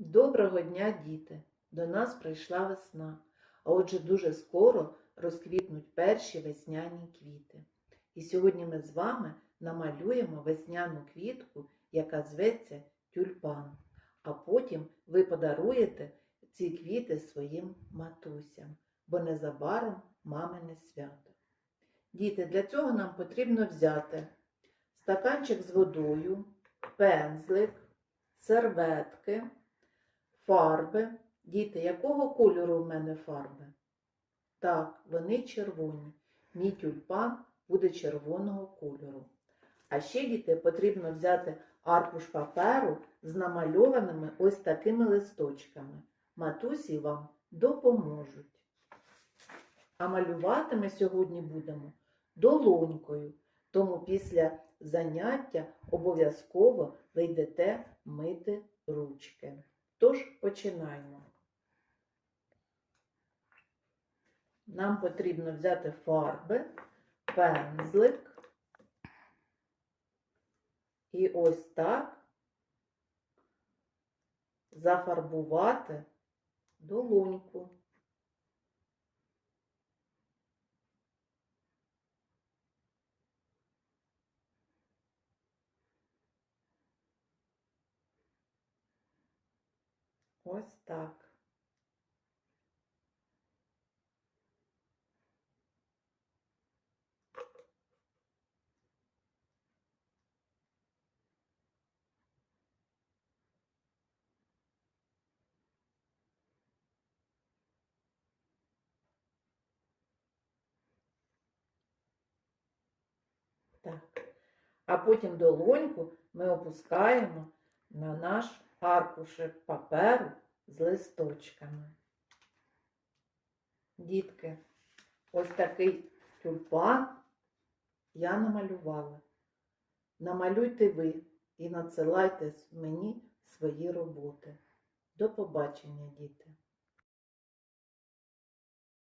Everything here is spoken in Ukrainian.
Доброго дня, діти! До нас прийшла весна, а отже дуже скоро розквітнуть перші весняні квіти. І сьогодні ми з вами намалюємо весняну квітку, яка зветься тюльпан. А потім ви подаруєте ці квіти своїм матусям, бо незабаром мамине свято. Діти, для цього нам потрібно взяти стаканчик з водою, пензлик, серветки, фарби. Діти, якого кольору в мене фарби? Так, вони червоні. Мій тюльпан буде червоного кольору. А ще, діти, потрібно взяти аркуш паперу з намальованими ось такими листочками. Матусі вам допоможуть. А малювати ми сьогодні будемо долонькою. Тому після заняття обов'язково ви йдете мити ручки. Тож починаємо. Нам потрібно взяти фарби, пензлик і ось так зафарбувати долоньку. Ось так. Так. А потім долоньку ми опускаємо на наш аркушик паперу з листочками. Дітки, ось такий тюльпан я намалювала. Намалюйте ви і надсилайте мені свої роботи. До побачення, діти!